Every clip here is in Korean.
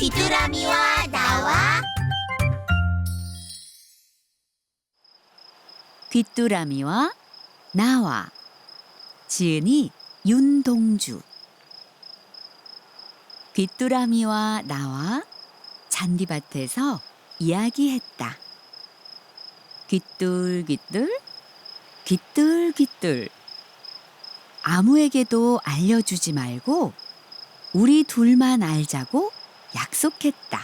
귀뚜라미와 나와. 귀뚜라미와 나와. 지은이 윤동주. 귀뚜라미와 나와 잔디밭에서 이야기했다. 귀뚤귀뚤 귀뚤귀뚤. 아무에게도 알려주지 말고 우리 둘만 알자고 약속했다.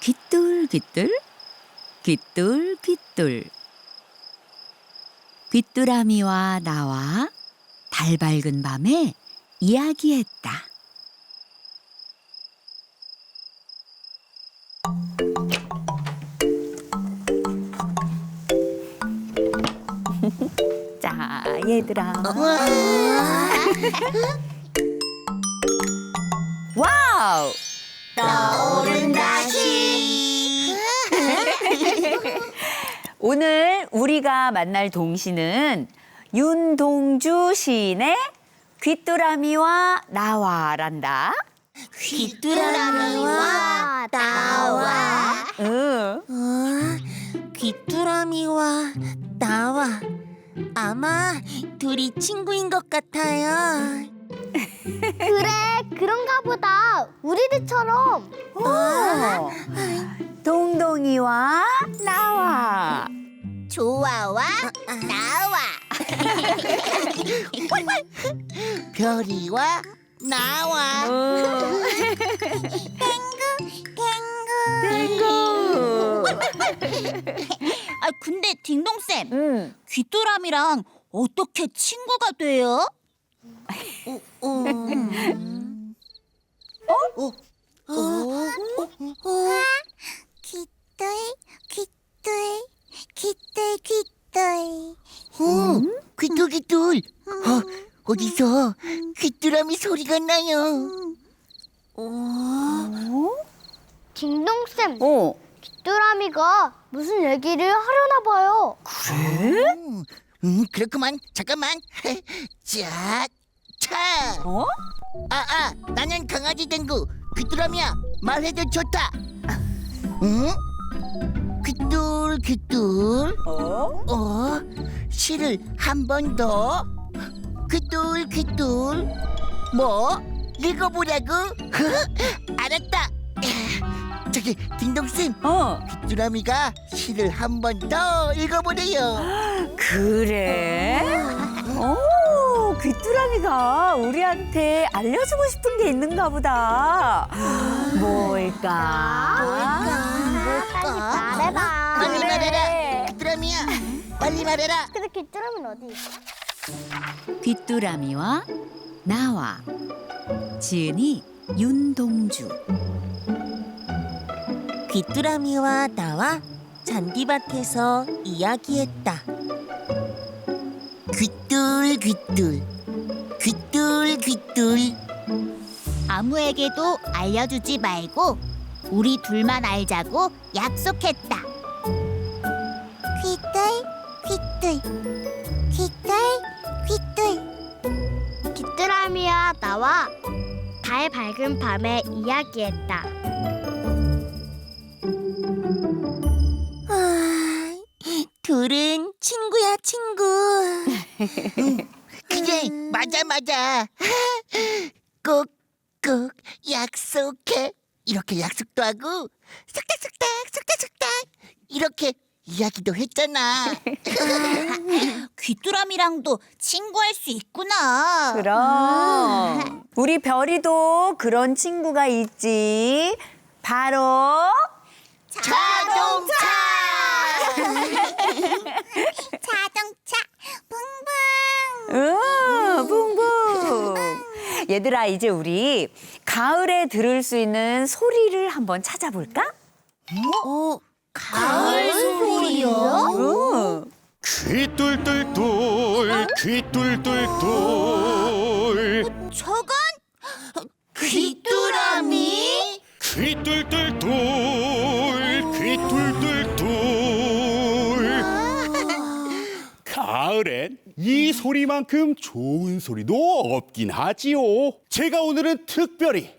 귀뚤귀뚤 귀뚤귀뚤 귀뚜라미와 나와 달 밝은 밤에 이야기했다. 자, 얘들아. 와우! 떠오른다시. 오늘 우리가 만날 동시는 윤동주 시인의 귀뚜라미와 나와란다. 귀뚜라미와 나와. 응. 어, 귀뚜라미와 나와. 아마 둘이 친구인 것 같아요 그래 그런가 보다 우리들처럼 어. 동동이와 나와. 좋아와 나와 별이와 나와 어. 탱구 아 근데 딩동쌤 응. 귀뚜라미랑 어떻게 친구가 돼요? 어? 어? 귀뚤 귀뚤 귀뚤 귀뚤 어, 귀뚤귀뚤 어, 어디서 귀뚜라미 소리가 나요 딩동쌤 어. 귀뚜라미가 무슨 얘기를 하려나 봐요 음, 음, 그렇구만 잠깐만 자, 차 어? 아, 아, 나는 강아지 댕구 귀뚜라미야 말해도 좋다 응? 귀뚤 귀뚤 어? 어? 시를 한번 더 귀뚤 귀뚤 뭐? 읽어보라고? 알았다 저기 딩동쌤 어. 귀뚜라미가 시를 한번 더 읽어보래요 그래? 오, 귀뚜라미가 우리한테 알려주고 싶은 게 있는가 보다. 뭘까? 뭘까? 말해봐 빨리. 말해라 귀뚜라미야 빨리 말해라 근데 귀뚜라미는 어디 있어? 귀뚜라미와 나와 지은이 윤동주 귀뚜라미와 나와 잔디밭에서 이야기했다. 귀뚤 귀뚤 귀뚤 귀뚤. 아무에게도 알려주지 말고 우리 둘만 알자고 약속했다. 귀뚤 귀뚤. 귀뚤 귀뚤. 귀뚜라미와 나와. 달 밝은 밤에 이야기했다. 아, 둘은 친구야 친구. 응, 그래 맞아 맞아. 꼭꼭 약속해. 이렇게 약속도 하고 쏙닥쏙닥 쏙닥쏙닥 이렇게 이야기도 했잖아. 귀뚜라미랑도 친구할 수 있구나. 그럼 우리 별이도 그런 친구가 있지. 바로 자동차. 자동차 붕붕. 응, 붕붕. 얘들아 이제 우리 가을에 들을 수 있는 소리를 한번 찾아볼까? 어? 가을 소리요? 응. 귀뚤뚤뚤 귀뚤뚤뚤 저건 귀뚜라미? 귀뚤뚤뚤 가을엔 이 소리만큼 좋은 소리도 없긴 하지요. 제가 오늘은 특별히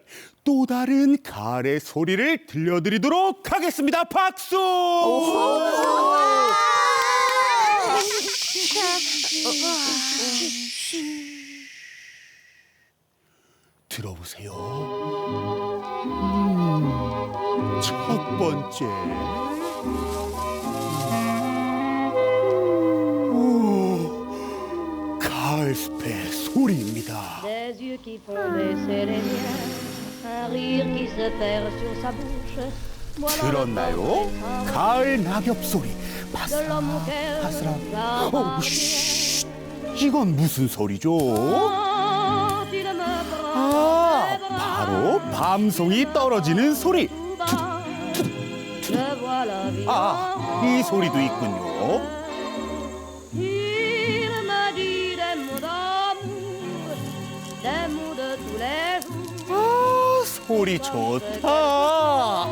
또 다른 가을의 소리를 들려드리도록 하겠습니다. 박수! 들어보세요. 음, 첫 번째. 오, 가을 숲의 소리입니다. 들었나요? 가을 낙엽 소리. auquel 바스락. 어. 쉿. 이건 무슨 소리죠? 아, 바로 밤송이 떨어지는 소리. vois la vie 아, 이 소리도 있군요. 아, 소리 좋다.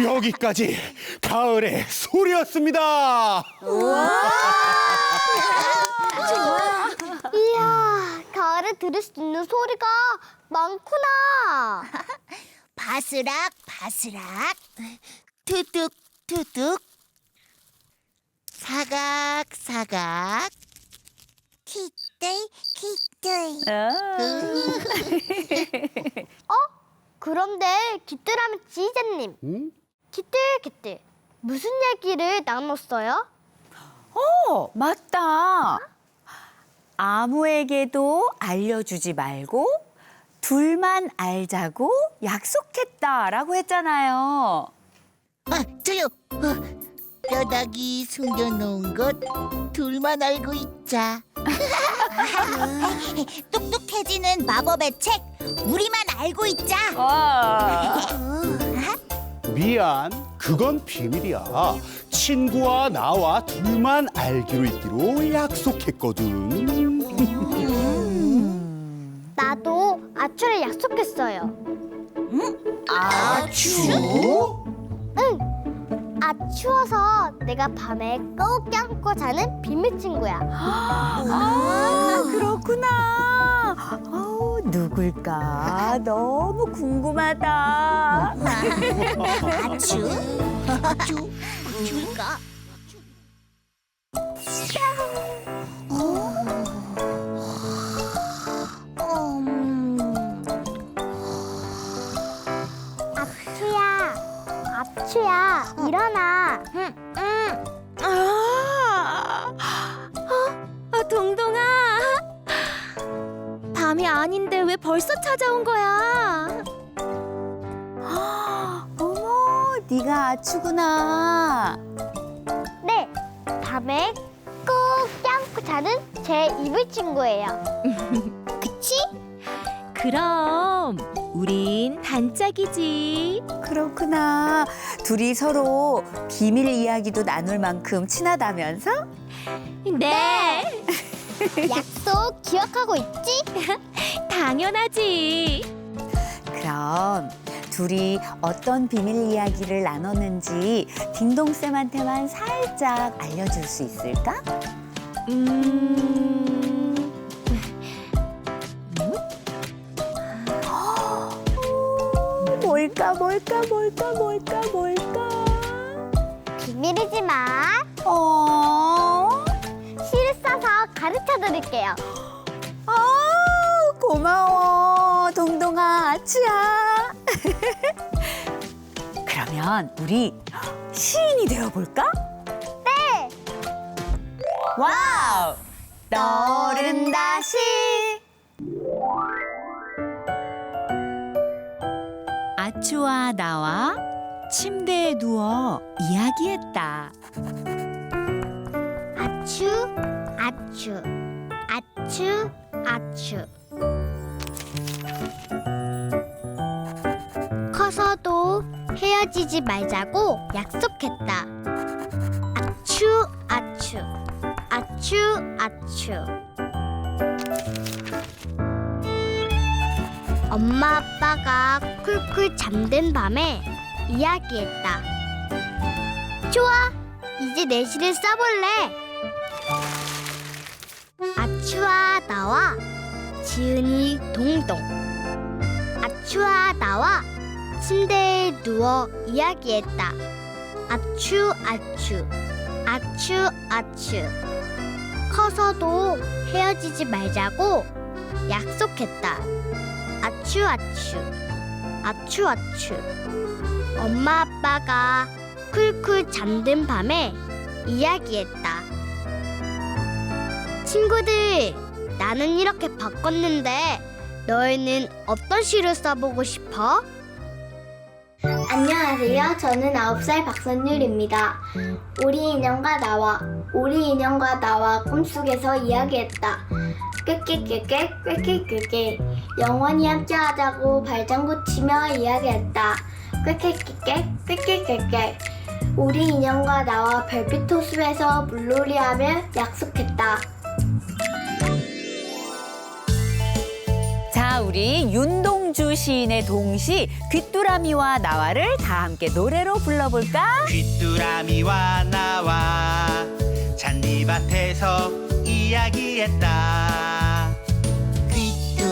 여기까지 가을의 소리였습니다. 이야, 가을에 들을 수 있는 소리가 많구나. 바스락 바스락 투둑 투둑 사각 사각 키들 키들 어? 그런데 기뜨라면 지휘자님, 응? 기뜨기뜨 무슨 얘기를 나눴어요? 어, 맞다. 아무에게도 알려주지 말고 둘만 알자고 약속했다라고 했잖아요. 아 저요 어, 뼈다귀 숨겨놓은 것 둘만 알고 있자 똑똑해지는 마법의 책 우리만 알고 있자 와. 미안, 그건 비밀이야. 친구와 나와 둘만 알기로 있기로 약속했거든. 나도 아추를 약속했어요. 아추 아 추워서 내가 밤에 꼭 껴안고 자는 비밀 친구야. 아, 그렇구나. 아우, 누굴까? 너무 궁금하다. 아추 아추 아추일까 밤이 아닌데 왜 벌써 찾아온 거야? 어머, 네가 아추구나. 네, 밤에 꼭 껴안고 자는 제 이불 친구예요. 그치? 그럼 우린 단짝이지. 그렇구나. 둘이 서로 비밀 이야기도 나눌 만큼 친하다면서? 네, 약속 기억하고 있지? 당연하지. 그럼 둘이 어떤 비밀 이야기를 나눴는지 딩동쌤한테만 살짝 알려줄 수 있을까? 음, 뭘까, 뭘까, 뭘까, 뭘까, 뭘까? 비밀이지만 어? 가르쳐 드릴게요. 아, 고마워. 동동아, 아추야. 그러면 우리 시인이 되어 볼까? 네! 와우! 떠오른다 시! 아추와 나와 침대에 누워 이야기했다. 아추, 아추, 아추, 아추. 커서도 헤어지지 말자고 약속했다. 아추, 아추, 아추, 아추. 엄마 아빠가 쿨쿨 잠든 밤에 이야기했다. 좋아, 이제 내시를 써볼래. 아추 아추와 나와 지은이 동동. 아추와 나와 침대에 누워 이야기했다. 아추 아추 아추 아추. 커서도 헤어지지 말자고 약속했다. 아추 아추 아추 아추. 엄마 아빠가 쿨쿨 잠든 밤에 이야기했다 친구들 나는 이렇게 바꿨는데 너희는 어떤 시를 써보고 싶어? 안녕하세요. 저는 9살 박선율입니다. 우리 인형과 나와, 우리 인형과 나와 꿈속에서 이야기했다. 꾀꾀꾀꾀, 꾀꾀꾀꾀. 영원히 함께하자고 발장구 치며 이야기했다. 꾀꾀꾀꾀, 꾀꾀꾀꾀. 우리 인형과 나와 별빛 호수에서 물놀이하며 약속했다. 자, 우리 윤동주 시인의 동시 귀뚜라미와 나와를 다 함께 노래로 불러볼까? 귀뚜라미와 나와 잔디밭에서 이야기했다 귀뚤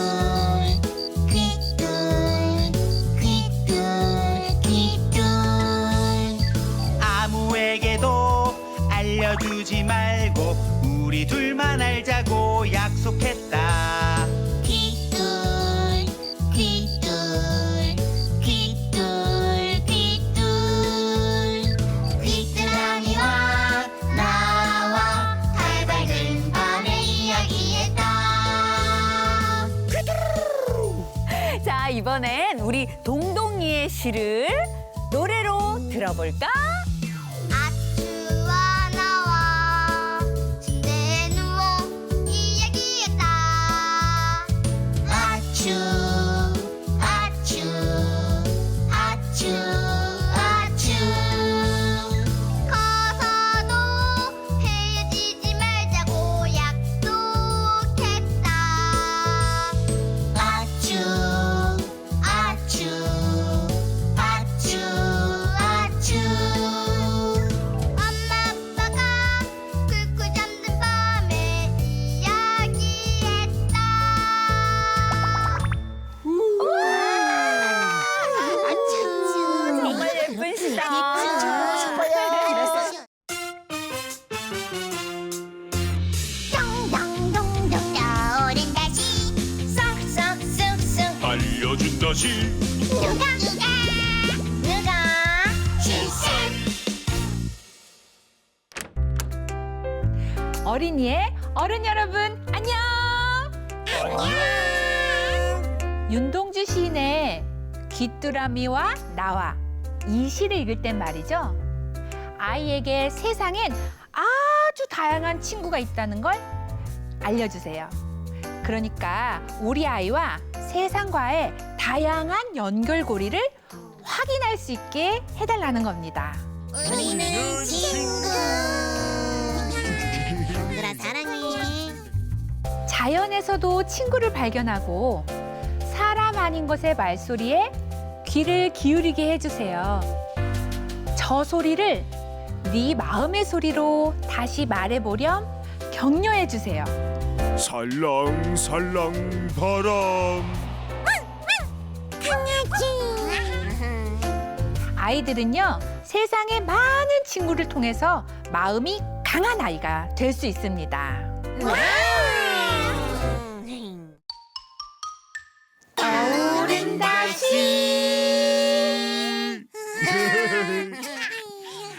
귀뚤 귀뚤 귀뚤 아무에게도 알려주지 말고 우리 둘만 알자고 약속 시를 노래로 들어볼까? 누가 누가 어린이의 어른 여러분 안녕. 윤동주 시인의 귀뚜라미와 나와 이 시를 읽을 땐 말이죠. 아이에게 세상엔 아주 다양한 친구가 있다는 걸 알려주세요. 그러니까 우리 아이와 세상과의 다양한 연결고리를 확인할 수 있게 해달라는 겁니다. 우리는 친구 얘들아 사랑해 자연에서도 친구를 발견하고 사람 아닌 것의 말소리에 귀를 기울이게 해주세요. 저 소리를 네 마음의 소리로 다시 말해보렴 격려해주세요. 살랑살랑 바람 강아지. 아이들은요 세상의 많은 친구를 통해서 마음이 강한 아이가 될 수 있습니다. 아우른다시.